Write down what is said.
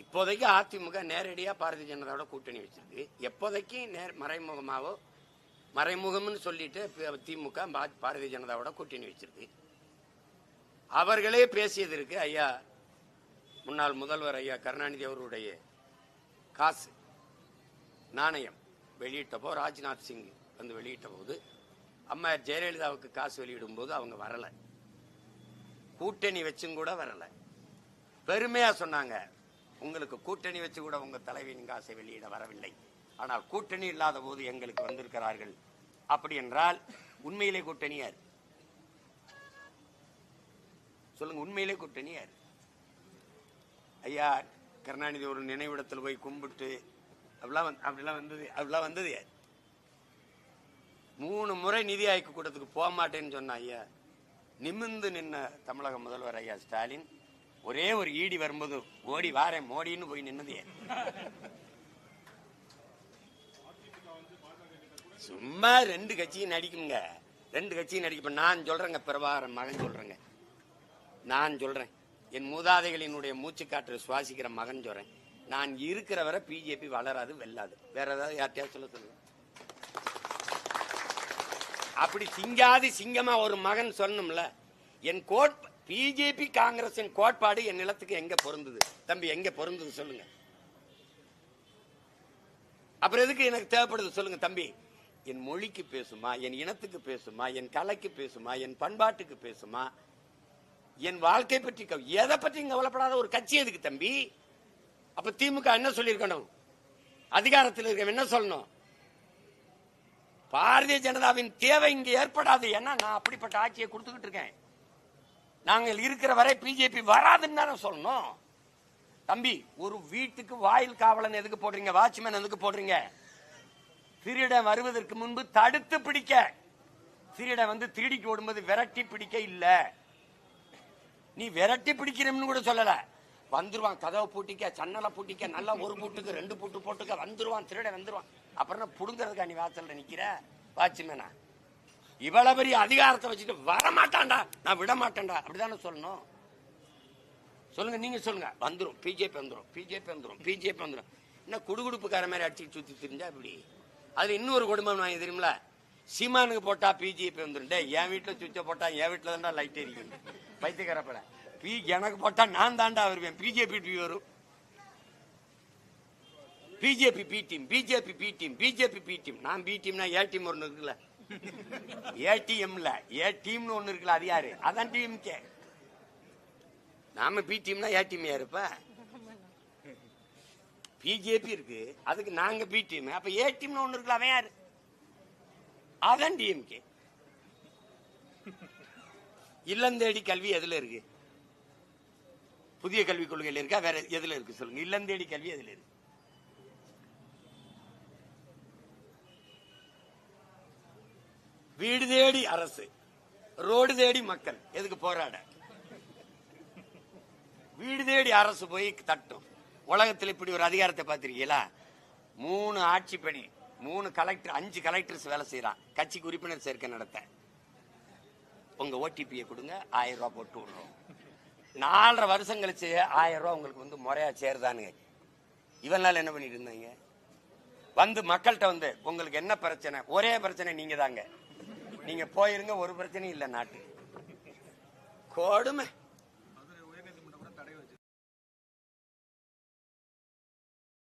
இப்போதைக்கு அதிமுக நேரடியா பாரதிய ஜனதாவோட கூட்டணி வச்சிருக்கு. எப்போதைக்கு நேர் மறைமுகமாவோ மறைமுகம்னு சொல்லிட்டு திமுக பாரதிய ஜனதாவோட கூட்டணி வச்சிருக்கு. அவர்களே பேசியதற்கு ஐயா முன்னாள் முதல்வர் ஐயா கருணாநிதி அவருடைய காசு நாணயம் வெளியிட்டப்போ ராஜ்நாத் சிங் வந்து வெளியிட்ட போது அம்மா ஜெயலலிதாவுக்கு காசு வெளியிடும் போது அவங்க வரல. கூட்டணி வச்சும் கூட வரல. பெருமையா சொன்னாங்க. உங்களுக்கு கூட்டணி வச்சு கூட உங்க தலைவியின் காசை வெளியிட வரவில்லை. ஆனால் கூட்டணி இல்லாத போது எங்களுக்கு வந்திருக்கிறார்கள். அப்படி என்றால் உண்மையிலே கூட்டணி யார் சொல்லுங்க உண்மையிலே கூட்டணி யார் ஐயா கருணாநிதி ஒரு நினைவிடத்தில் போய் கும்பிட்டு அப்படிலாம் வந்து- அப்படிலாம் வந்தது அப்படிலாம் வந்தது யார்? மூணு முறை நிதி ஆய்வு கூட்டத்துக்கு போக மாட்டேன்னு சொன்ன ஐயா நிமிர்ந்து நின்ன தமிழக முதல்வர் ஐயா ஸ்டாலின் ஒரே ஒரு ஈடி வரும்போது ஓடி வாரேன் மோடின்னு போய் நின்னது சும்மா ரெண்டு கட்சியும் நடிக்குங்க. ரெண்டு கட்சியும் நடிக்க நான் சொல்றேங்க பிரபாகரன் மகன் சொல்றேங்க. நான் சொல்றேன். என் மூதாதைகளினுடைய மூச்சுக்காற்று சுவாசிக்கிற மகன் சொல்றேன். நான் இருக்கிற வரை பிஜேபி வளராது வெல்லாது. வேற ஏதாவது யார்ட்டையாவது சொல்ல சொல்லுங்க. அப்படி சிங்காதி சிங்கமா ஒரு மகன் சொன்னோம்ல என் கோட் பிஜேபி காங்கிரசின் கோட்பாடு என் நிலத்துக்கு எங்க பொருந்தது? தம்பி எங்க பொருந்தது சொல்லுங்க. அப்புறம் எதுக்கு எனக்கு தேவைப்படுது சொல்லுங்க தம்பி? என் மொழிக்கு பேசுமா என் இனத்துக்கு பேசுமா என் கலைக்கு பேசுமா என் பண்பாட்டுக்கு பேசுமா? என் வாழ்க்கை பற்றி கவ- எதை பற்றி கவலைப்படாத? ஒரு கட்சி எதுக்கு தம்பி? அப்ப திமுக என்ன சொல்லியிருக்கணும்? அதிகாரத்தில் இருக்க என்ன சொல்லணும்? பாரதிய ஜனதாவின் தேவை இங்க ஏற்படாது. ஏன்னா நான் அப்படிப்பட்ட ஆட்சியை கொடுத்துக்கிட்டு இருக்கேன். நாங்கள் இருக்கிற வரை பிஜேபி வராதுன்னு தானே சொல்லணும். தம்பி ஒரு வீட்டுக்கு வாயில் காவலன் எதுக்கு போடுறீங்க? வாட்ச்மேன் எதுக்கு போடுறீங்க? திருடன் வருவதற்கு முன்பு தடுத்து பிடிக்க. திருடன் வந்து திருடிக்கு ஓடும்போது விரட்டி பிடிக்க இல்ல. நீ விரட்டி பிடிக்கிறோம்னு கூட சொல்லல. வந்துருவான் கதவை பூட்டிக்க சன்னலை பூட்டிக்க நல்லா ஒரு பூட்டுக்கு ரெண்டு பூட்டு போட்டுக்க வந்துருவான் திருடன் வந்துருவான். அப்புறம் என்ன புடுங்கறதுக்கா நீ வாசல்ல நிக்கிற? வாட்ச்மேனா? இவ்வளவு பெரிய அதிகாரத்தை வச்சுட்டு வரமாட்டான்டா. நான் விட மாட்டேன்டா அப்படிதானே சொல்லணும்? சொல்லுங்க நீங்க சொல்லுங்க. வந்துடும் பிஜேபி வந்துடும் பிஜேபி வந்துடும் பிஜேபி வந்துடும் என்ன குடுகுடுப்புக்கார மாதிரி அடிச்சு சுத்தி தெரிஞ்சா இப்படி? அதுல இன்னொரு குடும்பம் வாங்கி தெரியுமில சீமானுக்கு போட்டா பிஜேபி வந்துடும் டே என் வீட்டுல சுவிட்சை போட்டா என் வீட்டுல தான்டா லைட் எரிக்கும் பைத்தியக்காரப்பட பி எனக்கு போட்டா நான் தாண்டா வருவேன். பிஜேபி டிவி வரும். BJP B team. BJP B team. BJP B team. நான் பி டீம்னா ஏ டீம் ஒன்று இருக்குல்ல? ஏடிஎம்ல ஏ டீம்னு ஒன்று இருக்குல்ல அது யாரு? அதான் டிஎம்கே. நாம பி டீம்னா ஏ டீம் பிஜேபி இருக்கு அதுக்கு நாங்க பி டீம். அப்ப ஏ டீம்னு ஒண்ணு இருக்குல்ல அவன் யாரு? அதான் டிஎம்கே. இல்லந்தேடி கல்வி எதுல இருக்கு? புதிய கல்விக் கொள்கையில இருக்கா? வேற எதுல இருக்கு சொல்லுங்க. இல்லந்தேடி கல்வி எதுல இருக்கு? வீடு தேடி அரசு ரோடு தேடி மக்கள். எதுக்கு போராட? வீடு தேடி அரசு போய் தட்டும். உலகத்தில் இப்படி ஒரு அதிகாரத்தை பார்த்திருக்கீங்களா? மூணு ஆட்சி பணி மூணு கலெக்டர் அஞ்சு கலெக்டர்ஸ் வேலை செய்யறான். கட்சிக்கு உறுப்பினர் சேர்க்கை நடத்த. உங்க ஓடிபியை கொடுங்க ஆயிரம் ரூபாய் போட்டு விடுறோம். நாலரை வருஷம் கழிச்சு ஆயிரம் ரூபாய் உங்களுக்கு வந்து முறையா சேருதானுங்க. இவன் நாள் என்ன பண்ணிட்டு இருந்தாங்க? வந்து மக்கள்கிட்ட வந்து உங்களுக்கு என்ன பிரச்சனை? ஒரே பிரச்சனை நீங்க தாங்க நீங்க போயிருங்க ஒரு பிரச்சனையும் இல்லை நாட்டு. கொடுமை.